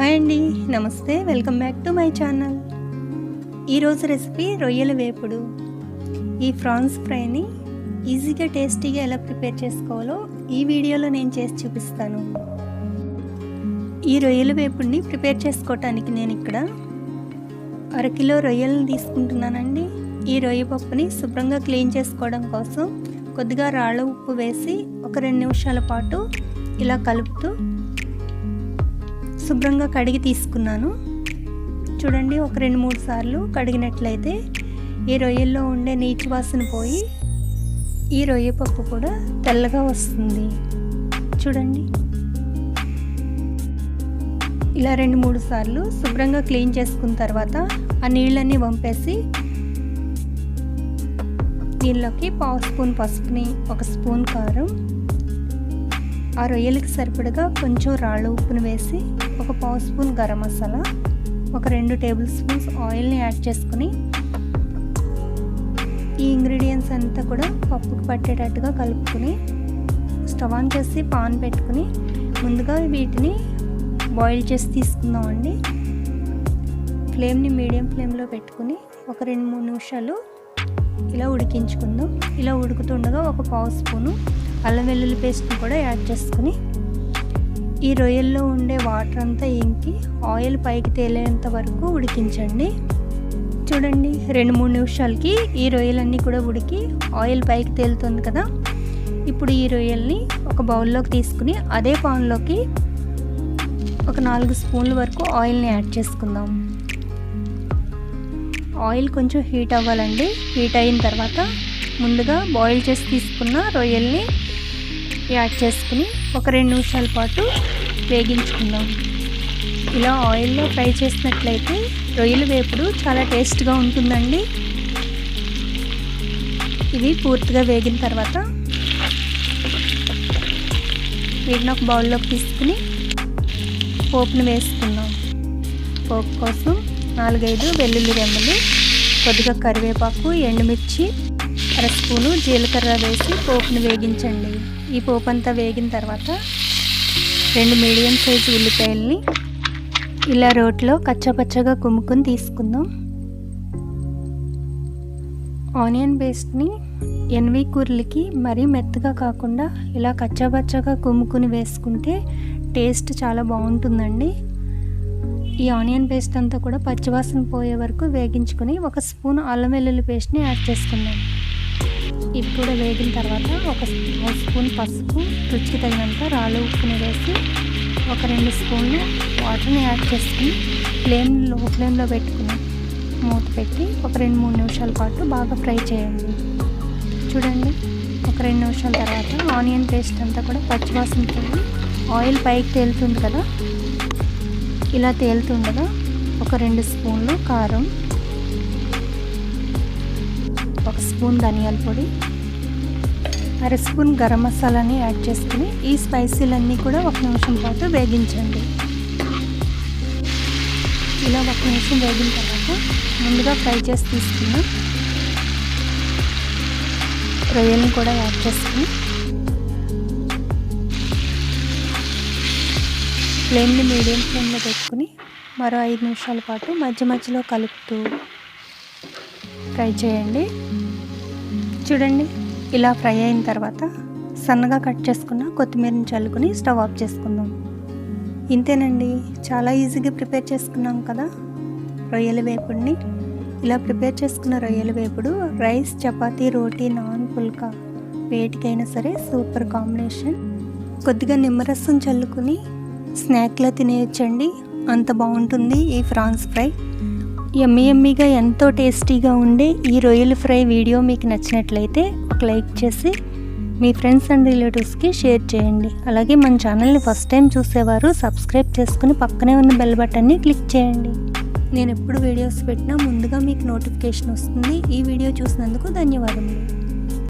Hi అండి namaste welcome back to my channel. ఈరోజు recipe రొయ్యల వేపుడు. ఈ ఫ్రాన్స్ ఫ్రైని ఈజీగా టేస్టీగా ఎలా ప్రిపేర్ చేసుకోవాలో ఈ వీడియోలో నేను చేసి చూపిస్తాను. ఈ రొయ్యల వేపుడిని ప్రిపేర్ చేసుకోవటానికి నేను ఇక్కడ అరకిలో రొయ్యలను తీసుకుంటున్నానండి. ఈ రొయ్య పప్పుని శుభ్రంగా క్లీన్ చేసుకోవడం కోసం కొద్దిగా రాళ్ళ ఉప్పు వేసి ఒక రెండు నిమిషాల పాటు ఇలా కలుపుతూ శుభ్రంగా కడిగి తీసుకున్నాను. చూడండి ఒక రెండు మూడు సార్లు కడిగినట్లయితే ఈ రొయ్యల్లో ఉండే నీచు వాసన పోయి ఈ రొయ్య పప్పు కూడా తెల్లగా వస్తుంది. చూడండి. ఇలా రెండు మూడు సార్లు శుభ్రంగా క్లీన్ చేసుకున్న తర్వాత ఆ నీళ్ళన్నీ వంపేసి దీనిలోకి పావు స్పూన్ పసుపుని ఒక స్పూన్ కారం ఆ రొయ్యలకి సరిపడగా కొంచెం రాళ్ళ ఉప్పును వేసి ఒక పావు స్పూన్ గరం మసాలా ఒక రెండు టేబుల్ స్పూన్స్ ఆయిల్ని యాడ్ చేసుకుని ఈ ఇంగ్రీడియంట్స్ అంతా కూడా పప్పుకి పట్టేటట్టుగా కలుపుకొని స్టవ్ ఆన్ చేసి పాన్ పెట్టుకుని ముందుగా వీటిని బాయిల్ చేసి తీసుకుందామండి ఫ్లేమ్ని మీడియం ఫ్లేమ్లో పెట్టుకుని ఒక రెండు మూడు నిమిషాలు ఇలా ఉడికించుకుందాం. ఇలా ఉడుకుతుండగా ఒక పావు స్పూను అల్లం వెల్లుల్లి పేస్ట్ని కూడా యాడ్ చేసుకుని ఈ రొయ్యల్లో ఉండే వాటర్ అంతా ఇంకి ఆయిల్ పైకి తేలేంత వరకు ఉడికించండి. చూడండి రెండు మూడు నిమిషాలకి ఈ రొయ్యలన్నీ కూడా ఉడికి ఆయిల్ పైకి తేలుతుంది కదా. ఇప్పుడు ఈ రొయ్యల్ని ఒక బౌల్లోకి తీసుకుని అదే పాన్లోకి ఒక నాలుగు స్పూన్ల వరకు ఆయిల్ని యాడ్ చేసుకుందాం. ఆయిల్ కొంచెం హీట్ అవ్వాలండి. హీట్ అయిన తర్వాత ముందుగా బాయిల్ చేసి తీసుకున్న రొయ్యల్ని యాడ్ చేసుకుని ఒక రెండు నిమిషాల పాటు వేగించుకుందాం. ఇలా ఆయిల్లో ఫ్రై చేసినట్లయితే రొయ్యల వేపుడు చాలా టేస్ట్గా ఉంటుందండి. ఇవి పూర్తిగా వేగిన తర్వాత వీటిని ఒక బౌల్లోకి తీసుకుని పోపును వేసుకుందాం. పోపు కోసం నాలుగైదు వెల్లుల్లి రెమ్మలు కొద్దిగా కరివేపాకు ఎండుమిర్చి అర స్పూను జీలకర్ర వేసి పోపును వేగించండి. ఈ పోపు అంతా వేగిన తర్వాత రెండు మీడియం సైజు ఉల్లిపాయల్ని ఇలా రోట్లో కచ్చపచ్చగా కుమ్ముకుని తీసుకుందాం. ఆనియన్ పేస్ట్ని ఎన్వి కూరలకి మరీ మెత్తగా కాకుండా ఇలా కచ్చపచ్చగా కుమ్ముకుని వేసుకుంటే టేస్ట్ చాలా బాగుంటుందండి. ఈ ఆనియన్ పేస్ట్ అంతా కూడా పచ్చివాసన పోయే వరకు వేగించుకొని ఒక స్పూన్ అల్లం వెల్లుల్లి పేస్ట్ని యాడ్ చేసుకుందాం. ఇవి కూడా వేగిన తర్వాత ఒక స్పూన్ పసుపు రుచికి తగినంత రాళ్ళు ఉప్పుని వేసి ఒక రెండు స్పూన్లు వాటర్ని యాడ్ చేసుకుని ఫ్లేమ్లో ఫ్లేమ్లో పెట్టుకుని మూత పెట్టి ఒక రెండు మూడు నిమిషాల పాటు బాగా ఫ్రై చేయండి. చూడండి ఒక రెండు నిమిషాల తర్వాత ఆనియన్ పేస్ట్ అంతా కూడా పచ్చివాసన పోయి ఆయిల్ పైకి తేలుతుంది కదా? ఇలా తేలుతుండగా ఒక రెండు స్పూన్లు కారం స్పూన్ ధనియాల పొడి అర స్పూన్ గరం మసాలాని యాడ్ చేసుకుని ఈ స్పైసీలన్నీ కూడా ఒక నిమిషం పాటు వేగించండి. ఇలా ఒక నిమిషం వేగిన తర్వాత ముందుగా ఫ్రై చేసి తీసుకున్నాం రొయ్యల్ని కూడా యాడ్ చేసుకుని ఫ్లేమ్ని మీడియం ఫ్లేమ్లో పెట్టుకుని మరో ఐదు నిమిషాల పాటు మధ్య మధ్యలో కలుపుతూ ఫ్రై చేయండి. చూడండి. ఇలా ఫ్రై అయిన తర్వాత సన్నగా కట్ చేసుకున్న కొత్తిమీరని చల్లుకుని స్టవ్ ఆఫ్ చేసుకుందాం. ఇంతేనండి. చాలా ఈజీగా ప్రిపేర్ చేసుకున్నాం కదా. రొయ్యల వేపుడిని. ఇలా ప్రిపేర్ చేసుకున్న రొయ్యల వేపుడు రైస్ చపాతీ రోటీ నాన్ పుల్కా వేటికైనా సరే సూపర్ కాంబినేషన్. కొద్దిగా నిమ్మరసం చల్లుకుని స్నాక్లో తినేయచ్చండి. అంత బాగుంటుంది ఈ ఫ్రాన్స్ ఫ్రై. ఎమ్మి ఎమ్మిగా ఎంతో టేస్టీగా ఉండే ఈ రొయ్యల ఫ్రై వీడియో మీకు నచ్చినట్లయితే ఒక లైక్ చేసి మీ ఫ్రెండ్స్ అండ్ రిలేటివ్స్కి షేర్ చేయండి. అలాగే మన ఛానల్ని ఫస్ట్ టైం చూసేవారు సబ్స్క్రైబ్ చేసుకుని పక్కనే ఉన్న బెల్ బటన్ని క్లిక్ చేయండి. నేను ఎప్పుడు వీడియోస్ పెట్టినా ముందుగా మీకు నోటిఫికేషన్ వస్తుంది. ఈ వీడియో చూసినందుకు ధన్యవాదములు.